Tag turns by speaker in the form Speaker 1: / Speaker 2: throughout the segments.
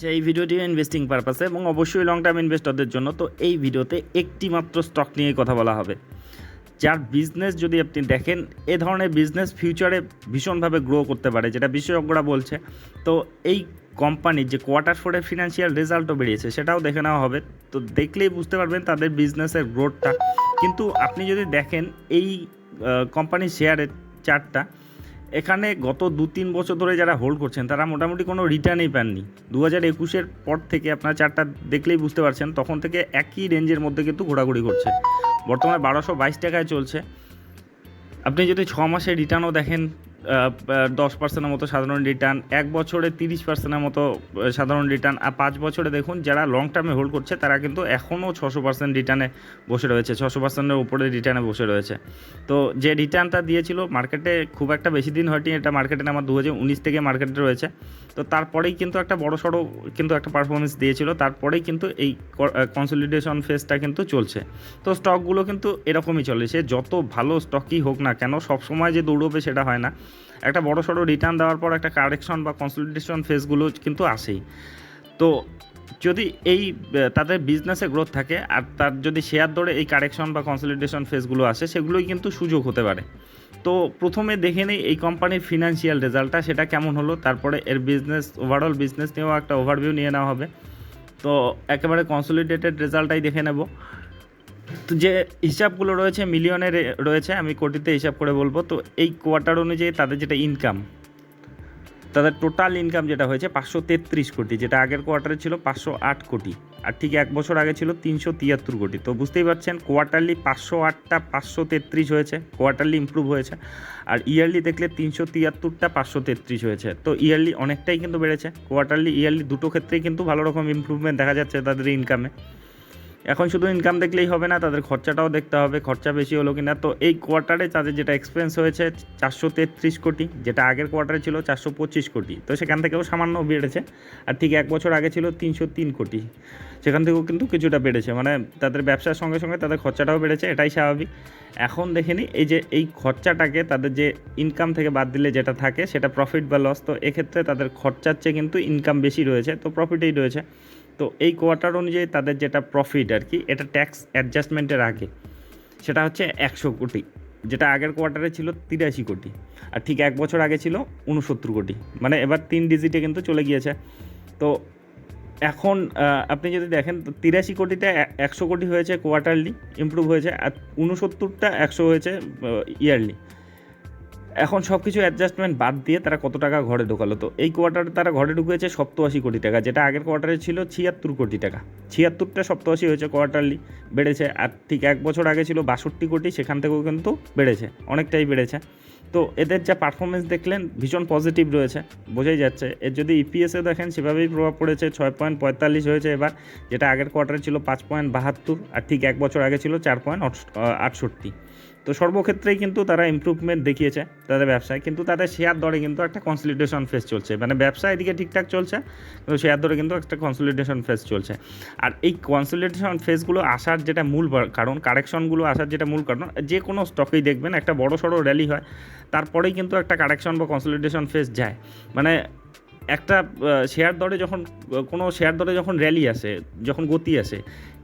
Speaker 1: যে এই ভিডিওটি ইনভেস্টিং পারপাসে এবং অবশ্যই লং টার্ম ইনভেস্টরদের জন্য, তো এই ভিডিওতে একটি মাত্র স্টক নিয়ে কথা বলা হবে। যার বিজনেস যদি আপনি দেখেন, এ ধরনের বিজনেস ফিউচারে ভীষণভাবে গ্রো করতে পারে, যেটা বিশেষজ্ঞরা বলছে। তো এই কোম্পানির যে কোয়ার্টার ফোরের ফিনান্সিয়াল রেজাল্টও বেরিয়েছে, সেটাও দেখে নেওয়া হবে। তো দেখলেই বুঝতে পারবেন তাদের বিজনেসের গ্রোথটা কিন্তু আপনি যদি দেখেন, এই কোম্পানির শেয়ারের চার্টটা এখানে গত দু তিন বছর ধরে যারা হোল্ড করছেন, তারা মোটামুটি কোনো রিটার্নই পাননি। দু হাজার একুশের পর থেকে আপনার চারটা দেখলেই বুঝতে পারছেন, তখন থেকে একই রেঞ্জের মধ্যে কিন্তু ঘোরাঘুরি করছে। বর্তমানে বারোশো বাইশ টাকায় চলছে। আপনি যদি ছ মাসের রিটার্নও দেখেন দশ পার্সেন্টের মতো সাধারণ রিটার্ন এক বছরে তিরিশ পার্সেন্টের মতো সাধারণ রিটার্ন আর পাঁচ বছরে দেখুন যারা লং টার্মে হোল্ড করছে, তারা কিন্তু এখনও ছশো পার্সেন্ট রিটার্নে বসে রয়েছে, ছশো পার্সেন্টের উপরে রিটার্নে বসে রয়েছে। তো যে রিটার্নটা দিয়েছিল মার্কেটে খুব একটা বেশি দিন হয়নি, এটা মার্কেটে আমার দু হাজার উনিশ থেকে মার্কেটে রয়েছে। তো তারপরেই কিন্তু একটা বড় সড়ো কিন্তু একটা পারফরমেন্স দিয়েছিল, তারপরেই কিন্তু এই কনসলিডেশন ফেজটা কিন্তু চলছে। তো স্টকগুলো কিন্তু এরকমই চলে, সে যত ভালো স্টকই হোক না কেন, সবসময় যে দৌড়বে সেটা হয় না। একটা বড় সড়ো রিটার্ন দেওয়ার পর একটা কারেকশন বা কনসলিডেশন ফেজগুলো কিন্তু আসেই তো যদি এই তাদের বিজনেসে গ্রোথ থাকে আর তার যদি শেয়ার দরে এই কারেকশন বা কনসলিডেশন ফেজগুলো আসে, সেগুলোই কিন্তু সুযোগ হতে পারে। তো প্রথমে দেখে নিই এই কোম্পানির ফিনান্সিয়াল রেজাল্টটা সেটা কেমন হলো, তারপরে এর বিজনেস ওভারঅল বিজনেস নিয়েও একটা ওভারভিউ নিয়ে নেওয়া হবে। তো একেবারে কনসলিডেটেড রেজাল্টটাই দেখে নেব। তো যে হিসাবগুলো রয়েছে মিলিয়নে রয়েছে, আমি কোটিতে হিসাব করে বলব। তো এই কোয়ার্টার অনুযায়ী তাদের যেটা ইনকাম, তাদের টোটাল ইনকাম যেটা হয়েছে পাঁচশো তেত্রিশ কোটি, যেটা আগের কোয়ার্টারে ছিল পাঁচশো আট কোটি, আর ঠিক এক বছর আগে ছিল তিনশো তিয়াত্তর কোটি। তো বুঝতেই পারছেন, কোয়ার্টারলি পাঁচশো আটটা পাঁচশো তেত্রিশ হয়েছে, কোয়ার্টারলি ইমপ্রুভ হয়েছে, আর ইয়ারলি দেখলে তিনশো তিয়াত্তরটা পাঁচশো তেত্রিশ হয়েছে। তো ইয়ারলি অনেকটাই কিন্তু বেড়েছে, কোয়ার্টারলি ইয়ারলি দুটো ক্ষেত্রেই কিন্তু ভালো রকম ইমপ্রুভমেন্ট দেখা যাচ্ছে তাদের ইনকামে এখন শুধু ইনকাম দেখলেই হবে না, তাদের খরচাটাও দেখতে হবে, খরচা বেশি হলো কিনা। তো এই কোয়ার্টারে তাদের যেটা এক্সপেন্স হয়েছে, চারশো তেত্রিশ কোটি, যেটা আগের কোয়ার্টারে ছিল চারশো পঁচিশ কোটি। তো সেখান থেকেও সামান্য বেড়েছে, আর ঠিক এক বছর আগে ছিল তিনশো তিন কোটি। সেখান থেকেও কিন্তু কিছুটা বেড়েছে মানে তাদের ব্যবসার সঙ্গে সঙ্গে তাদের খরচাটাও বেড়েছে, এটাই স্বাভাবিক। এখন দেখে নিই এই যে, এই খরচাটাকে তাদের যে ইনকাম থেকে বাদ দিলে যেটা থাকে, সেটা প্রফিট বা লস তো এক্ষেত্রে তাদের খরচার চেয়ে কিন্তু ইনকাম বেশি রয়েছে, তো প্রফিটেই রয়েছে। তো এই কোয়ার্টার অনুযায়ী তাদের যেটা প্রফিট আর কি, এটা ট্যাক্স অ্যাডজাস্টমেন্টের আগে, সেটা হচ্ছে একশো কোটি, যেটা আগের কোয়ার্টারে ছিল তিরাশি কোটি, আর ঠিক এক বছর আগে ছিল উনসত্তর কোটি মানে এবার তিন ডিজিটে কিন্তু চলে গিয়েছে। তো এখন আপনি যদি দেখেন, তো তিরাশি কোটিটা একশো কোটি হয়েছে কোয়ার্টারলি ইমপ্রুভ হয়েছে, আর উনসত্তরটা একশো হয়েছে ইয়ারলি এখন সব কিছু অ্যাডজাস্টমেন্ট বাদ দিয়ে তারা কত টাকা ঘরে ঢোকালো? তো এই কোয়ার্টারে তারা ঘরে ঢুকেছে সপ্তআশি কোটি টাকা, যেটা আগের কোয়ার্টারে ছিল ছিয়াত্তর কোটি টাকা। ছিয়াত্তরটা সপ্তআশি হয়েছে কোয়ার্টারলি বেড়েছে। আর ঠিক এক বছর আগে ছিল বাষট্টি কোটি, সেখান থেকেও কিন্তু বেড়েছে, অনেকটাই বেড়েছে। তো এদের যা পারফরমেন্স দেখলেন, ভীষণ পজিটিভ রয়েছে, বোঝাই যাচ্ছে। এর যদি ইপিএসে দেখেন, সেভাবেই প্রভাব পড়েছে, ছয় পয়েন্ট পঁয়তাল্লিশ হয়েছে এবার, যেটা আগের কোয়ার্টারে ছিল পাঁচ পয়েন্ট বাহাত্তর, আর ঠিক এক বছর আগে ছিল চার পয়েন্ট আটষট্টি। তো সর্বক্ষেত্রেই কিন্তু তারা ইমপ্রুভমেন্ট দেখিয়েছে তাদের ব্যবসায়। কিন্তু তাদের শেয়ার দরে কিন্তু একটা কনসলিডেশন ফেস চলছে। মানে ব্যবসা এদিকে ঠিকঠাক চলছে কিন্তু শেয়ার দরে কিন্তু একটা কনসলিডেশন ফেস চলছে। আর এই কনসলিডেশন ফেসগুলো আসার যেটা মূল কারণ কারেকশনগুলো আসার যেটা মূল কারণ, যে কোনো স্টকেই দেখবেন, একটা বড় সড়ো র্যালি হয়, তারপরেই কিন্তু একটা কারেকশন বা কনসলিডেশন ফেস যায়। মানে একটা শেয়ার দরে যখন কোনো শেয়ার দরে যখন র্যালি আসে, যখন গতি আসে,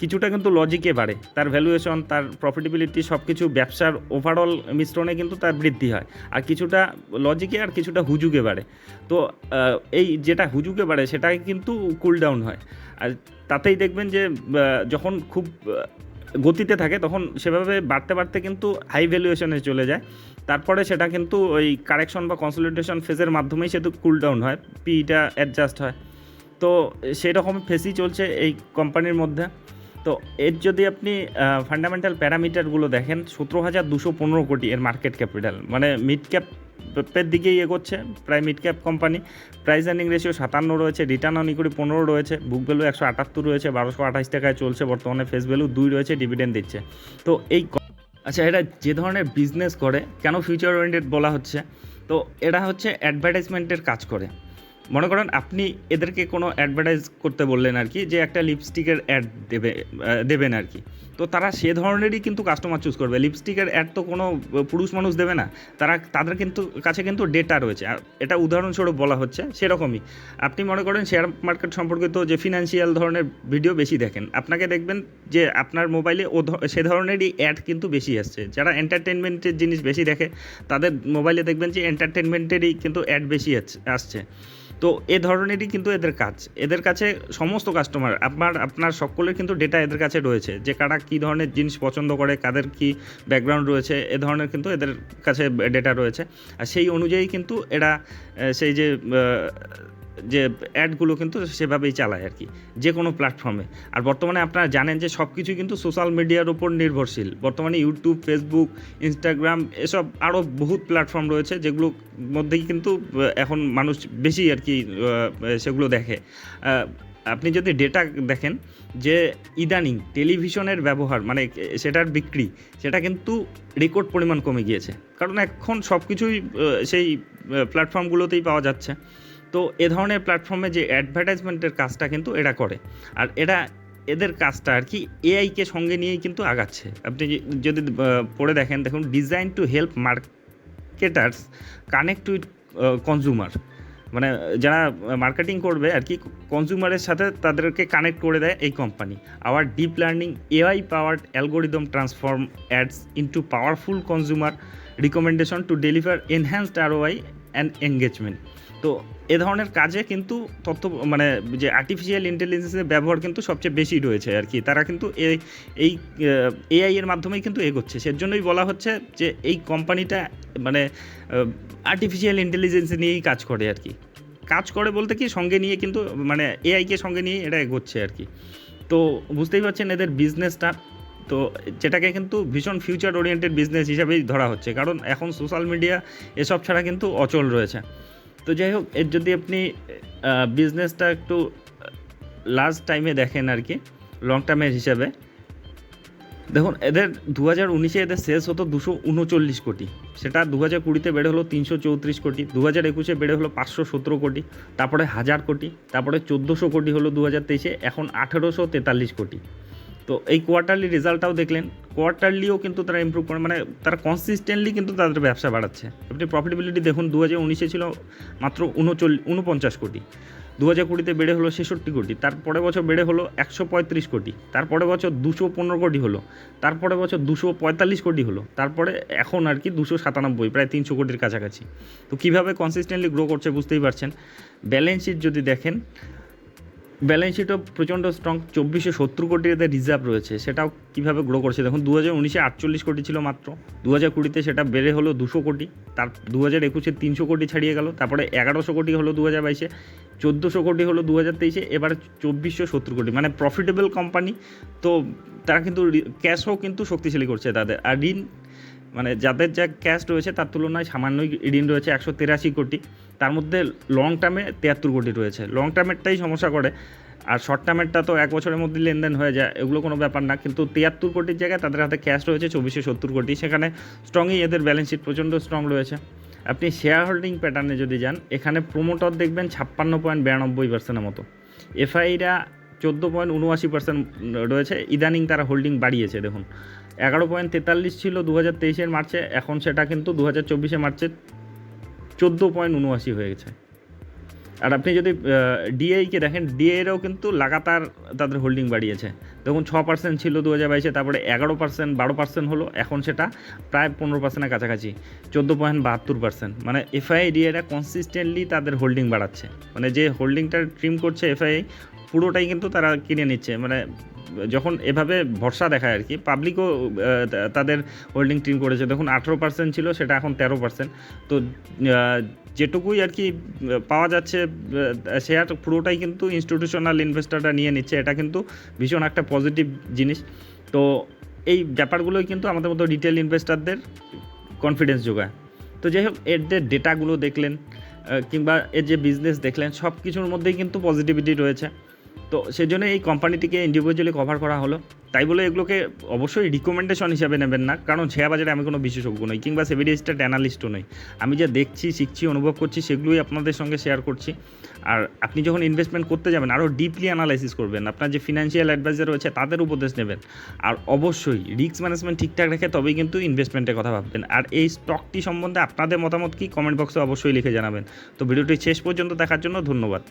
Speaker 1: কিছুটা কিন্তু লজিকে বাড়ে। তার ভ্যালুয়েশন তার প্রফিটেবিলিটি সব কিছু ব্যবসার ওভারঅল মিশ্রণে কিন্তু তার বৃদ্ধি হয়। আর কিছুটা লজিকে আর কিছুটা হুজুগে বাড়ে। তো এই যেটা হুজুগে বাড়ে সেটাই কিন্তু কুল ডাউন হয়। আর তাতেই দেখবেন যে যখন খুব গতিতে থাকে, তখন সেভাবে বাড়তে বাড়তে কিন্তু হাই ভ্যালুয়েশনে চলে যায়। তারপরে সেটা কিন্তু ওই কারেকশন বা কনসলিডেশন ফেজের মাধ্যমেই সেটা কুল ডাউন হয় পিটা অ্যাডজাস্ট হয়। তো সেই রকম ফেসই চলছে এই কোম্পানির মধ্যে। তো এর যদি আপনি ফান্ডামেন্টাল প্যারামিটারগুলো দেখেন, সতেরো হাজার দুশো পনেরো কোটি এর মার্কেট ক্যাপিটাল মানে মিড ক্যাপের দিকেই এগোচ্ছে, প্রায় mid cap company price earning ratio সাতান্ন রয়েছে রিটার্ন অন ইকুইটি পনেরো রয়েছে বুক ভ্যালু একশো আটাত্তর রয়েছে, বারোশো আঠাশ টাকায় চলছে, বর্তমানে ফেস ভ্যালু দুই রয়েছে ডিভিডেন্ড দিচ্ছে। তো এই আচ্ছা এটা যে ধরনের বিজনেস করে, কেন ফিউচার ওরিয়েন্টেড বলা হচ্ছে? তো, এটা হচ্ছে অ্যাডভার্টাইজমেন্টের কাজ করে। মনে করেন আপনি এদেরকে কোনো অ্যাডভার্টাইজ করতে বললেন আর কি, যে একটা লিপস্টিকের অ্যাড দেবে দেবেন আর কি। তো তারা সে ধরনেরই কিন্তু কাস্টমার চুজ করবে। লিপস্টিকের অ্যাড তো কোনো পুরুষ মানুষ দেবে না। তারা, তাদের কিন্তু, কাছে কিন্তু ডেটা রয়েছে। এটা উদাহরণস্বরূপ বলা হচ্ছে সেরকমই। আপনি মনে করেন শেয়ার মার্কেট সম্পর্কিত যে ফিনান্সিয়াল ধরনের ভিডিও বেশি দেখেন, আপনাকে দেখবেন যে আপনার মোবাইলে ও সে ধরনেরই অ্যাড কিন্তু বেশি আসছে। যারা এন্টারটেনমেন্টের জিনিস বেশি দেখে, তাদের মোবাইলে দেখবেন যে এন্টারটেনমেন্টেরই কিন্তু অ্যাড বেশি আসছে। তো এ ধরনেরই কিন্তু এদের কাজ। এদের কাছে সমস্ত কাস্টমার আপনার আপনার সকলের কিন্তু ডেটা এদের কাছে রয়েছে যে কারা কী ধরনের জিনিস পছন্দ করে, কাদের কি ব্যাকগ্রাউন্ড রয়েছে, এ ধরনের কিন্তু এদের কাছে ডেটা রয়েছে। আর সেই অনুযায়ী কিন্তু এরা সেই যে যে অ্যাডগুলো কিন্তু সেভাবেই চালায় আর কি যে কোনো প্ল্যাটফর্মে আর বর্তমানে আপনারা জানেন যে সব কিছু কিন্তু সোশ্যাল মিডিয়ার উপর নির্ভরশীল। বর্তমানে ইউটিউব ফেসবুক ইনস্টাগ্রাম এসব আরও বহুত প্ল্যাটফর্ম রয়েছে যেগুলোর মধ্যেই কিন্তু এখন মানুষ বেশি আর কি সেগুলো দেখে। আপনি যদি ডেটা দেখেন যে ইদানিং টেলিভিশনের ব্যবহার মানে সেটার বিক্রি, সেটা কিন্তু রেকর্ড পরিমাণ কমে গিয়েছে। কারণ এখন সব কিছুই সেই প্ল্যাটফর্মগুলোতেই পাওয়া যাচ্ছে। তো এ ধরনের প্ল্যাটফর্মে যে অ্যাডভার্টাইজমেন্টের কাজটা কিন্তু এরা করে। আর এরা এদের কাজটা আর কি এআইকে সঙ্গে নিয়েই কিন্তু আগাচ্ছে। আপনি যদি পড়ে দেখেন, দেখুন design to help marketers connect with consumer মানে যারা মার্কেটিং করবে আর কি কনজিউমারের সাথে তাদেরকে কানেক্ট করে দেয় এই company our deep learning AI powered algorithm transform ads into powerful consumer recommendation to deliver enhanced ROI and engagement তো এ ধরনের কাজে কিন্তু তথ্য মানে যে আর্টিফিশিয়াল ইন্টেলিজেন্সের ব্যবহার কিন্তু সবচেয়ে বেশি রয়েছে আর কি। তারা কিন্তু এই এই এআই এর মাধ্যমেই কিন্তু এগোচ্ছে। সেজন্যই বলা হচ্ছে যে এই কোম্পানিটা মানে আর্টিফিশিয়াল ইন্টেলিজেন্স নিয়েই কাজ করে আর কি। কাজ করে বলতে কি, সঙ্গে নিয়ে কিন্তু মানে এআইকে সঙ্গে নিয়ে এটা এগোচ্ছে আর কি। তো বুঝতেই পারছেন এদের বিজনেসটা তো যেটাকে কিন্তু ভীষণ ফিউচার ওরিয়েন্টেড বিজনেস হিসাবেই ধরা হচ্ছে। কারণ এখন সোশ্যাল মিডিয়া এসব ছাড়া কিন্তু অচল রয়েছে। তো যাই হোক, এর যদি আপনি বিজনেসটা একটু লাস্ট টাইমে দেখেন আর কি লং টার্মের হিসাবে। দেখুন, এদের দু হাজার উনিশে এদের সেলস হতো দুশো উনচল্লিশ কোটি। সেটা দু হাজার কুড়িতে বেড়ে হলো তিনশো চৌত্রিশ কোটি দু হাজার একুশে বেড়ে হলো পাঁচশো সতেরো কোটি, তারপরে হাজার কোটি, তারপরে চোদ্দোশো কোটি হলো দু হাজার তেইশে, এখন আঠেরোশো তেতাল্লিশ কোটি। তো এই কোয়ার্টারলি রেজাল্টটাও দেখলেন। কোয়ার্টারলিও কিন্তু তারা ইমপ্রুভ করে মানে তারা কনসিস্টেন্টলি কিন্তু তাদের ব্যবসা বাড়াচ্ছে। আপনি প্রফিটেবিলিটি দেখুন দু হাজার উনিশে ছিল মাত্র উনচল্লিশ উনপঞ্চাশ কোটি। দু হাজার কুড়িতে বেড়ে হলো ছেষট্টি কোটি, তারপরে বছর বেড়ে হলো একশো পঁয়ত্রিশ কোটি, তারপরে বছর দুশো পনেরো কোটি হলো, তারপরে বছর দুশো পঁয়তাল্লিশ কোটি হলো, তারপরে এখন আর কি দুশো সাতানব্বই, প্রায় তিনশো কোটির কাছাকাছি। তো কীভাবে কনসিস্টেন্টলি গ্রো করছে বুঝতেই পারছেন। ব্যালেন্স শিট যদি দেখেন ব্যালেন্স শিটও প্রচণ্ড স্ট্রং চব্বিশশো সত্তর কোটি এদের রিজার্ভ রয়েছে। সেটাও কীভাবে গ্রো করছে? দেখুন দু হাজার উনিশে আটচল্লিশ কোটি ছিল মাত্র। দু হাজার কুড়িতে সেটা বেড়ে হলো দুশো কোটি। তার দু হাজার একুশে তিনশো কোটি ছাড়িয়ে গেল। তারপরে এগারোশো কোটি হলো দু হাজার বাইশে। চোদ্দোশো কোটি হলো দু হাজার তেইশে। এবার চব্বিশশো সত্তর কোটি। মানে প্রফিটেবল কোম্পানি তো তারা কিন্তু ক্যাশও কিন্তু শক্তিশালী করছে তাদের। আর ঋণ মানে যাদের যা ক্যাশ রয়েছে, তার তুলনায় সামান্যই ঋণ রয়েছে একশো তেরাশি কোটি। তার মধ্যে লং টার্মে তিয়াত্তর কোটি রয়েছে। লং টার্মেরটাই সমস্যা করে। আর শর্ট টার্মেরটা তো এক বছরের মধ্যে লেনদেন হয়ে যায়, এগুলো কোনো ব্যাপার না। কিন্তু তিয়াত্তর কোটির জায়গায় তাদের হাতে ক্যাশ রয়েছে চব্বিশশো সত্তর কোটি। সেখানে স্ট্রংই এদের ব্যালেন্স শিট প্রচণ্ড স্ট্রং রয়েছে। আপনি শেয়ার হোল্ডিং প্যাটার্নে যদি যান, এখানে প্রোমোটার দেখবেন ছাপ্পান্ন পয়েন্ট বিরানব্বই পার্সেন্টের মতো। এফআইরা চোদ্দ পয়েন্ট উনআশি পার্সেন্ট রয়েছে। ইদানিং তারা হোল্ডিং বাড়িয়েছে, দেখুন। এগারো পয়েন্ট তেতাল্লিশ ছিল দু হাজার তেইশের মার্চে, এখন সেটা কিন্তু দু হাজার চব্বিশে মার্চে চোদ্দ পয়েন্ট উনআশি হয়ে গেছে। আর আপনি যদি ডিআইকে দেখেন ডিআইরাও কিন্তু লাগাতার তাদের হোল্ডিং বাড়িয়েছে। দেখুন, ছ পার্সেন্ট ছিল দু হাজার বাইশে, তারপরে এগারো পার্সেন্ট, বারো পার্সেন্ট হলো, এখন সেটা প্রায় পনেরো পার্সেন্টের কাছাকাছি, চোদ্দ পয়েন্ট বাহাত্তর পার্সেন্ট। মানে এফআই ডিআইরা কনসিস্টেন্টলি তাদের হোল্ডিং বাড়াচ্ছে। মানে যে হোল্ডিংটা ট্রিম করছে এফআই পুরোটাই কিন্তু তারা কিনে নিচ্ছে। মানে যখন এভাবে ভরসা দেখায় আর কি পাবলিকও তাদের হোল্ডিং ট্রিম করেছে। দেখুন, আঠেরো পার্সেন্ট ছিল, সেটা এখন তেরো পার্সেন্ট তো যেটুকুই আর কি পাওয়া যাচ্ছে শেয়ার পুরোটাই কিন্তু ইনস্টিটিউশনাল ইনভেস্টররা নিয়ে নিচ্ছে। এটা কিন্তু ভীষণ একটা পজিটিভ জিনিস। তো, এই ব্যাপারগুলোই কিন্তু আমাদের মতো রিটেল ইনভেস্টারদের কনফিডেন্স যোগায়। তো, যাই হোক, এর যে ডেটাগুলো দেখলেন কিংবা এর যে বিজনেস দেখলেন সব কিছুর মধ্যেই কিন্তু পজিটিভিটি রয়েছে। তো সেজন্য এই কোম্পানিটিকে ইন্ডিভিজুয়ালি কভার করা হলো। তাই বলে এগুলোকে অবশ্যই রিকমেন্ডেশন হিসাবে নেবেন না, কারণ শেয়ার বাজারে আমি কোনো বিশেষজ্ঞ নই, কিংবা সেভিডি স্টেট অ্যানালিস্টও নই। আমি যা দেখছি, শিখছি, অনুভব করছি, সেগুলোই আপনাদের সঙ্গে শেয়ার করছি। আর আপনি যখন ইনভেস্টমেন্ট করতে যাবেন, আরও ডিপলি অ্যানালাইসিস করবেন, আপনার যে ফিনান্সিয়াল অ্যাডভাইজার রয়েছে, তাদের উপদেশ নেবেন। আর অবশ্যই রিস্ক ম্যানেজমেন্ট ঠিকঠাক রেখে তবেই কিন্তু ইনভেস্টমেন্টের কথা ভাববেন। আর এই স্টকটি সম্বন্ধে আপনাদের মতামত কি কমেন্ট বক্সে অবশ্যই লিখে জানাবেন। তো ভিডিওটি শেষ পর্যন্ত দেখার জন্য ধন্যবাদ।